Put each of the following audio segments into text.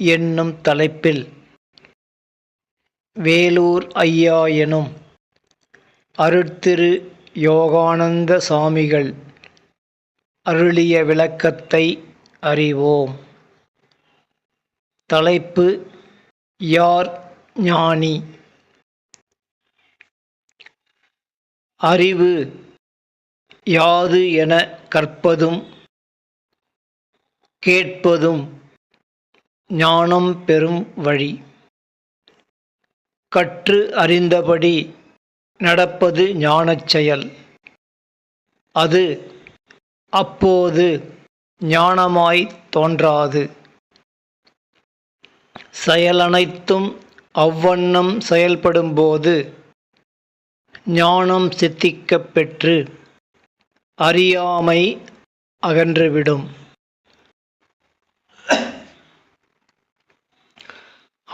என்னும் தலைப்பில் வேலூர் ஐயா எனும் அருட்திரு யோகானந்த சாமிகள் அருளிய விளக்கத்தை அறிவோம். தலைப்பு யார் ஞானி? அறிவு யாது என கற்பதும் கேட்பதும் ஞானம் பெறும் வழி. கற்று அறிந்தபடி நடப்பது ஞானச் செயல். அது அப்போது ஞானமாய் தோன்றாது. செயலனைத்தும் அவ்வண்ணம் செயல்படும்போது ஞானம் சித்திக்கப் பெற்று அறியாமை அகன்றுவிடும்.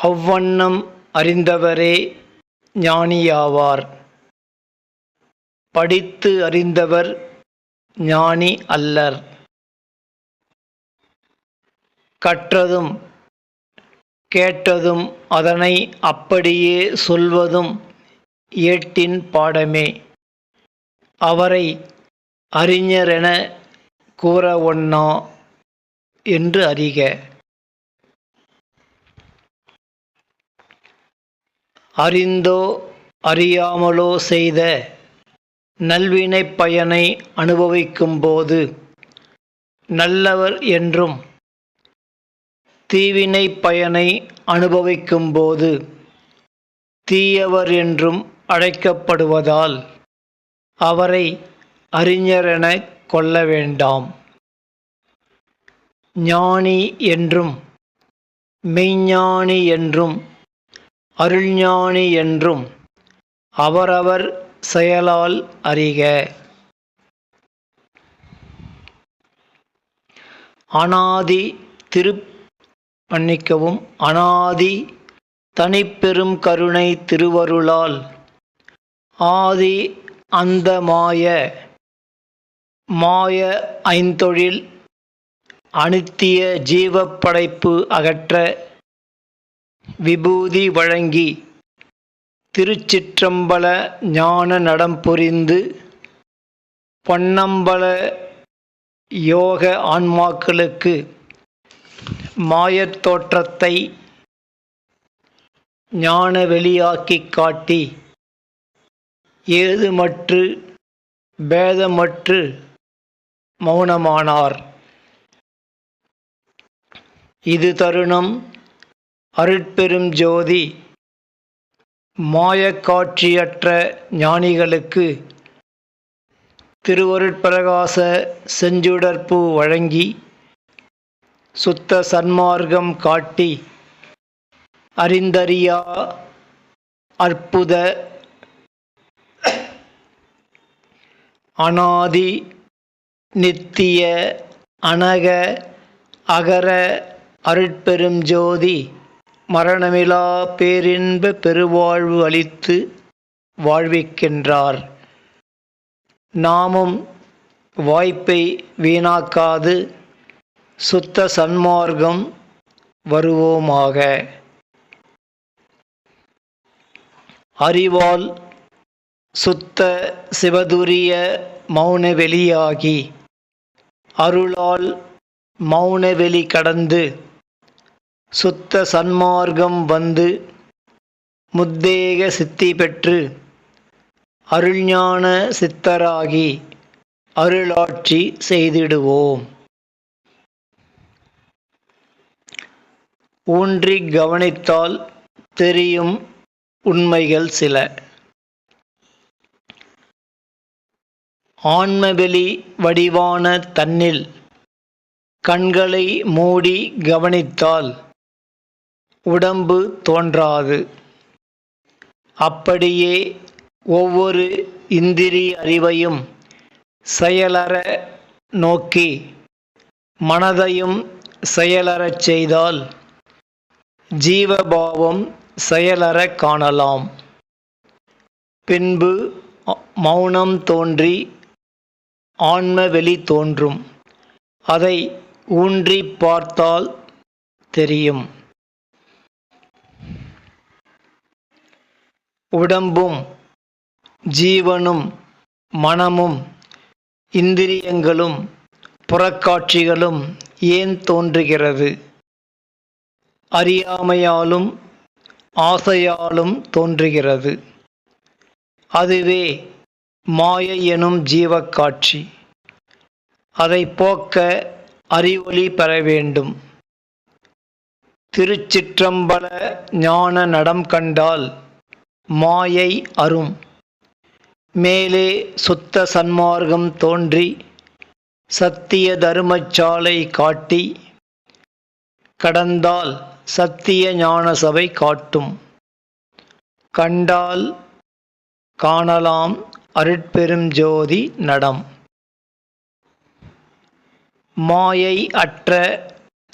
அவ்வண்ணம் அறிந்தவரே ஞானியாவார். படித்து அறிந்தவர் ஞானி அல்லர். கற்றதும் கேட்டதும் அதனை அப்படியே சொல்வதும் ஏட்டின் பாடமே. அவரை அறிஞரென கூற ஒண்ணா என்று அறிக. அறிந்தோ அறியாமலோ செய்த நல்வினை பயனை அனுபவிக்கும்போது நல்லவர் என்றும் தீவினை பயனை அனுபவிக்கும்போது தீயவர் என்றும் அழைக்கப்படுவதால் அவரை அறிஞரென கொள்ள வேண்டாம். ஞானி என்றும் மெய்ஞானி என்றும் அருள்ஞானி என்றும் அவரவர் செயலால் அறிக. அனாதி திரு மன்னிக்கவும். அனாதி தனிப்பெரும் கருணை திருவருளால். ஆதி அந்த மாய மாய ஐந்தொழில் அனித்திய ஜீவப்படைப்பு அகற்ற விபூதி வழங்கி திருச்சிற்றம்பல ஞான நடம் புரிந்து பொன்னம்பல யோக ஆன்மாக்களுக்கு மாயத் தோற்றத்தை ஞான வெளியாக்கி காட்டி ஏதுமற்று பேதமற்று மௌனமானார். இது தருணம் அருட்பெரும் ஜோதி மாயக்காட்சியற்ற ஞானிகளுக்கு திருவருட்பிரகாச செஞ்சுடற்பூ வழங்கி சுத்த சன்மார்க்கம் காட்டி அறிந்தறியா அற்புத அனாதி நித்திய அனக அகர அருட்பெரும் ஜோதி மரணமிலா பேரின்ப பெருவாழ்வு அளித்து வாழ்விக்கின்றார். நாமும் வாய்ப்பை வீணாக்காது சுத்த சன்மார்க்கம் வருவோமாக. அறிவால் சுத்த சிவதுரிய மௌன வெளியாகி அருளால் மௌன வெளி கடந்து சுத்த சன்மார்க்கம் வந்து முத்தேக சித்தி பெற்று அருள்ஞான சித்தராகி அருளாட்சி செய்திடுவோம். ஊன்றி கவனித்தால் தெரியும் உண்மைகள் சில. ஆன்மவெளி வடிவான தன்னில் கண்களை மூடி கவனித்தால் உடம்பு தோன்றாது. அப்படியே ஒவ்வொரு இந்திரிய அறிவையும் செயலற நோக்கி மனதையும் செயலறச் செய்தால் ஜீவபாவம் செயலற காணலாம். பின்பு மௌனம் தோன்றி ஆன்ம வெளி தோன்றும். அதை ஊன்றி பார்த்தால் தெரியும். உடம்பும் ஜீவனும் மனமும் இந்திரியங்களும் புறக்காட்சிகளும் ஏன் தோன்றுகிறது? அறியாமையாலும் ஆசையாலும் தோன்றுகிறது. அதுவே மாயை எனும் ஜீவக்காட்சி. அதை போக்க அறிவொளி பெற வேண்டும். திருச்சிற்றம்பல ஞான நடம் கண்டால் மாயை அரும். மேலே சுத்த சன்மார்க்கம் தோன்றி சத்திய தருமச்சாலை காட்டி கடந்தால் சத்திய ஞான சபை காட்டும். கண்டால் காணலாம் அருட்பெரும் ஜோதி நடம். மாயை அற்ற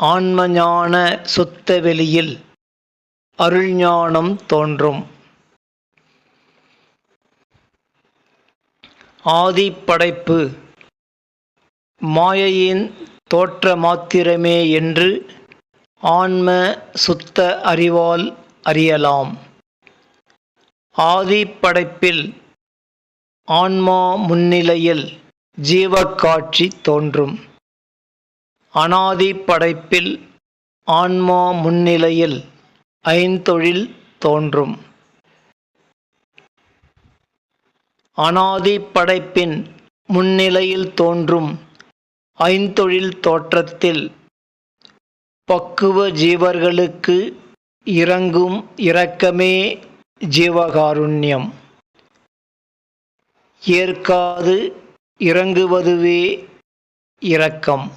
ஆன்மஞான சுத்த வெளியில் அருள்ஞானம் தோன்றும். ஆதிப்படைப்பு. மாயையின் தோற்ற மாத்திரமே என்று ஆன்ம சுத்த அறிவால் அறியலாம். ஆதிப்படைப்பில் ஆன்மா முன்னிலையில் ஜீவக்காட்சி தோன்றும். அனாதி படைப்பில் ஆன்மா முன்னிலையில் ஐந்தொழில் தோன்றும். அனாதி படைப்பின் முன்னிலையில் தோன்றும் ஐந்தொழில் தோற்றத்தில் பக்குவ ஜீவர்களுக்கு இறங்கும் இரக்கமே ஜீவகாருண்யம். ஏற்காது இறங்குவதுவே இரக்கம்.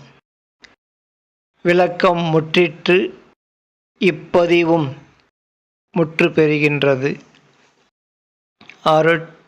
விளக்கம் முற்றிற்று இப்பதிவும் முற்று பெறுகின்றது.